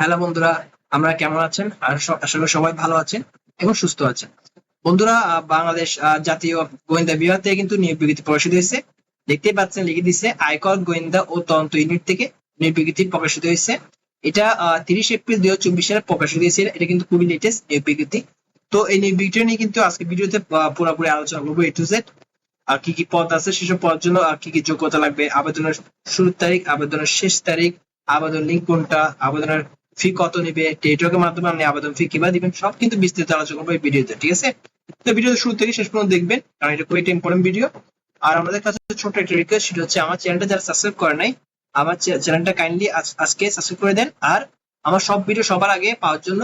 Hello বন্ধুরা, আমরা কেমন আছেন? আর করি সবাই ভালো আছেন এবং সুস্থ আছেন। বন্ধুরা বাংলাদেশ জাতীয় গোয়েন্দা বিভাগ থেকে কিন্তু নিয়োগ বিজ্ঞপ্তি প্রকাশিত হয়েছে। দেখতেই পাচ্ছেন, লিখে দিচ্ছে আয়কর গোয়েন্দা ও তদন্ত ইউনিট থেকে নিয়োগ বিজ্ঞপ্তি প্রকাশিত হয়েছে। এটা তিরিশ এপ্রিল দুই হাজার চব্বিশ সালে প্রকাশিত হয়েছিল এটা কিন্তু খুবই লেটেস্ট নিয়োগ বিজ্ঞপ্তি। তো এই নিয়োগ বিজ্ঞপ্তি নিয়ে কিন্তু আজকে ভিডিওতে পুরোপুরি আলোচনা করব এ টু জেড আর কি কি পদ আছে সেসব পদের জন্য, আর কি কি যোগ্যতা লাগবে, আবেদনের শুরুর তারিখ, আবেদনের শেষ তারিখ, আবেদন লিঙ্ক কোনটা, আবেদনের ফি কত নেবে টেলিটকের মাধ্যমে আপনি আবেদন ফি কীভাবে দিবেন, সব কিন্তু বিস্তারিত আলোচনা করব এই ভিডিওতে, ঠিক আছে? তো ভিডিও শুরু থেকে শেষ পর্যন্ত দেখবেন, কারণ এটা খুবই ইম্পর্টেন্ট ভিডিও আর আমাদের কাছে ছোট একটা রিকোয়েস্ট সেটা হচ্ছে আমার চ্যানেলটা যারা সাবস্ক্রাইব করে নাই, আমার চ্যানেলটা কাইন্ডলি আজকে সাবস্ক্রাইব করে দেন। আর আমার সব ভিডিও সবার আগে পাওয়ার জন্য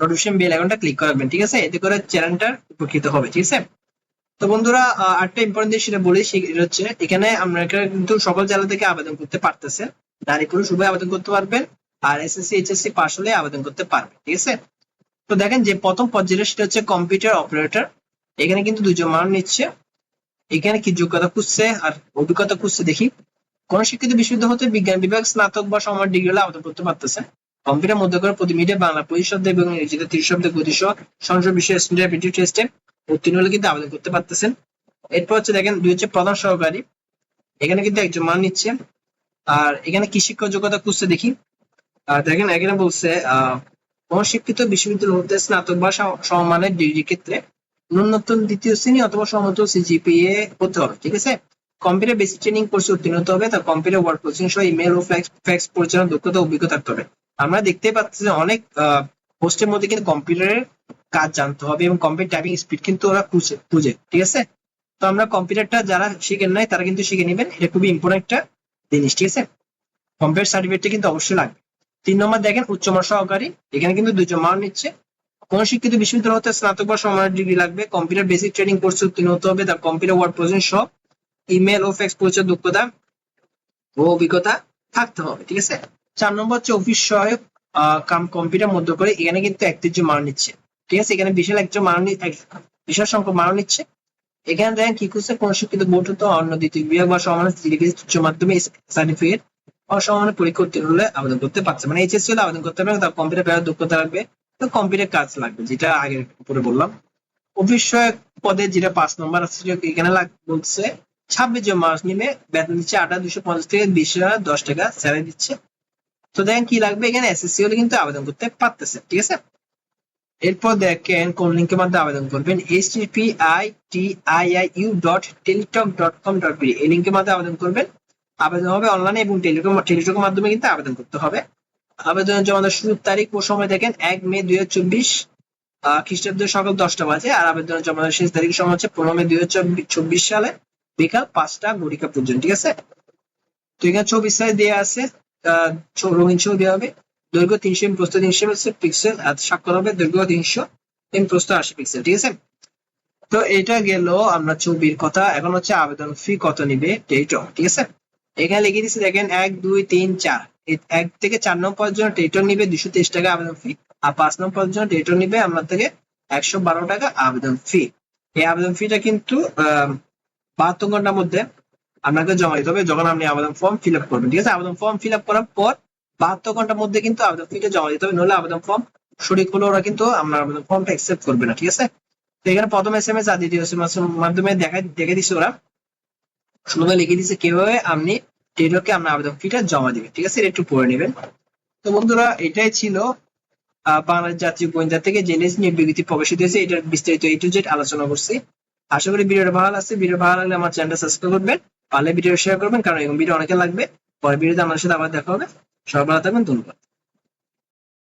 নোটিফিকেশন বেল আইকনটা ক্লিক করে রাখবেন, ঠিক আছে? এতে করে চ্যানেলটা উপকৃত হবে, ঠিক আছে? তো বন্ধুরা আরেকটা ইম্পর্টেন্ট জিনিস সেটা বলি সেটা হচ্ছে এখানে আপনারা কিন্তু সকল জেলা থেকে আবেদন করতে পারতেছেন নারী পুরুষ উভয় আবেদন করতে পারবেন। আর এসএসসি এইচএসসি পাস হলে আবেদন করতে পারবেন ঠিক আছে? তো দেখেন যে প্রথম পর্যায়ে সেটা হচ্ছে কম্পিউটার অপারেটর এখানে কিন্তু দুজন মানুষ নিচ্ছে। এখানে কি যোগ্যতা খুঁজছে আর অভিজ্ঞতা খুঁজছে দেখি। কোন শিক্ষিত বিশ্ববিদ্যালয় হতে বিজ্ঞান বিভাগ, স্নাতক বা সমান ডিগ্রি হলে আবেদন করতে পারতেছেন কম্পিউটার মধ্যে করে প্রতি মিনিটে বাংলা পঁচিশ শব্দ এবং ইংরেজিতে তিরিশ শব্দ গতি সহ সংসদ বিষয় স্ট্যান্ডার্ড টেস্টে উত্তীর্ণ হলে কিন্তু আবেদন করতে পারতেছেন। এরপর হচ্ছে দেখেন, দুই হচ্ছে প্রধান সহকারী। এখানে কিন্তু একজন মান নিচ্ছে। আর এখানে কি শিক্ষক যোগ্যতা খুঁজছে দেখি। দেখেন, এখানে বলছে, আহ শিক্ষিত বিশ্ববিদ্যালয় হতে স্নাতক বা সম- সমমানের ডিগ্রি ক্ষেত্রে ন্যূনতম দ্বিতীয় শ্রেণি অথবা সমত সিজিপিএ হতে হবে, ঠিক আছে? কম্পিউটার বেসিক ট্রেনিং কোর্সে উত্তীর্ণ হতে হবে, তার কম্পিউটার ওয়ার্ড প্রসেসিং সহ ইমেল ও ফ্যাক্স পরিচালনার দক্ষতা অভিজ্ঞতা থাকতে হবে। আমরা দেখতে পাচ্ছি যে অনেক পোস্টের মধ্যে কিন্তু কম্পিউটারের কাজ জানতে হবে এবং কম্পিউটার টাইপিং স্পিড কিন্তু ওরা খুঁজে খুঁজে, ঠিক আছে? তো আমরা কম্পিউটারটা যারা শিখেন নাই, তারা কিন্তু শিখে নেবেন। এটা খুবই ইম্পর্টেন্ট একটা জিনিস, ঠিক আছে? কম্পিউটার সার্টিফিকেটটা কিন্তু অবশ্যই লাগবে। তিন নম্বর দেখেন উচ্চমান সহকারী। এখানে কিন্তু দুজন মান নিচ্ছে। কোন শিক্ষিত বিশ্ববিদ্যালয় হতে স্নাতক বা সমানের ডিগ্রি লাগবে। কম্পিউটার বেসিক ট্রেনিং কোর্সে উত্তীর্ণ হতে হবে। তার কম্পিউটার ওয়ার্ড প্রসেসিং সব। ইমেল ও ফ্যাক্স পরিচয় দক্ষতা ও অভিজ্ঞতা থাকতে হবে, ঠিক আছে? চার নম্বর হচ্ছে অফিস সহায়ক কাম কম্পিউটার মধ্য করে। এখানে কিন্তু একত্রিশ জন মান নিচ্ছে, ঠিক আছে? এখানে বিশাল একজন মান বিশাল সংখ্যক মান নিচ্ছে। এখানে দেখেন কি করছে? কোন শিক্ষিত বোর্ড হতো অন্য দ্বিতীয় বিভাগ বা সমানের উচ্চ মাধ্যমে সার্টিফিকেট অসমানের পরীক্ষা উত্তীর্ণ হলে আবেদন করতে পারছে মানে এইচএসসি হলে আবেদন করতে পারবে, তার কম্পিউটার ব্যবহার দক্ষতা লাগবে, তো কম্পিউটার কাজ লাগবে, যেটা আগে উপরে বললাম। অফিস পদে যেটা পাঁচ নম্বর আছে এখানে বলছে, ছাব্বিশ জন মানুষ নিমে বেতন দিচ্ছে আটা দুশো পঞ্চাশ থেকে বিশ হাজার দশ টাকা স্যালারি দিচ্ছে। তো দেখেন কি লাগবে, এখানে এসএসসি হলে কিন্তু আবেদন করতে পারতেছে, ঠিক আছে? এরপর দেখেন, কোন লিঙ্কের মাধ্যমে আবেদন করবেন? H T P I T I I U dot Teletalk dot com dot এই লিঙ্কের মাধ্যমে আবেদন করবেন। আবেদন হবে অনলাইনে এবং টেলিটক টেলিটকের মাধ্যমে কিন্তু আবেদন করতে হবে। আবেদনের জমা দেওয়ার শুরুর তারিখ ও সময় দেখেন, এক মে দুই হাজার চব্বিশ খ্রিস্টাব্দ সকাল দশটা বাজে, আর আবেদনের জমা দেওয়ার শেষ তারিখ সময় হচ্ছে পনেরো মে দুই হাজার চব্বিশ সালে, বিকাল পাঁচটা ঘটিকা পর্যন্ত, ঠিক আছে? তো এখানে ছবি সাইজ দেওয়া আছে রঙিন ছবি দেওয়া হবে। দৈর্ঘ্য তিনশো এম প্রস্থ তিনশো পিক্সেল আর স্বাক্ষর হবে দৈর্ঘ্য তিনশো এম প্রস্থ আশি পিক্সেল ঠিক আছে? তো এটা গেল আমরা ছবির কথা, এখন হচ্ছে আবেদন ফি কত নিবে টেলিটক ঠিক আছে? এখানে লিখে দিচ্ছি, দেখেন, এক, দুই, তিন, চার। এক থেকে চার নম্বর জন্য টেলিটক নিবে দুশো তেইশ টাকা আবেদন ফি আর পাঁচ নম্বর জন্য টেলিটক নিবে আপনার থেকে একশো বারো টাকা আবেদন ফি এই আবেদন ফিটা কিন্তু বাহাত্তর ঘণ্টার মধ্যে আপনাকে জমা দিতে হবে যখন আপনি আবেদন ফর্ম ফিল আপ করবেন, ঠিক আছে? আবেদন ফর্ম ফিল আপ করার পর বাহাত্তর ঘণ্টার মধ্যে কিন্তু আবেদন ফিটা জমা দিতে হবে, নইলে আবেদন ফর্ম সঠিক হলে ওরা কিন্তু আপনার আবেদন ফর্মটা অ্যাকসেপ্ট করবে না, ঠিক আছে? তো এখানে প্রথম এস এম এস আর দ্বিতীয় এস এম এস মাধ্যমে দেখা দেখে দিচ্ছে ওরা। শুরুতে লিখে দিচ্ছে কীভাবে আপনি টেলরকে আপনার আবেদন ফিটা জমা দিবেন, ঠিক আছে? একটু পড়ে নেবেন। তো বন্ধুরা, এটাই ছিল বাংলাদেশ জাতীয় গোয়েন্দা থেকে নিউজ নিয়ে বিবৃতি প্রকাশিত হয়েছে, এটার বিস্তারিত এ টু জেড আলোচনা করছি। আশা করি ভিডিওটা ভালো লাগছে। ভিডিও ভালো লাগলে আমার চ্যানেলটা সাবস্ক্রাইব করবেন, পারলে ভিডিও শেয়ার করবেন, কারণ এরকম ভিডিও অনেকে লাগবে। পরে ভিডিওতে আমাদের সাথে আবার দেখা হবে। সবাই ভালো থাকবেন, ধন্যবাদ।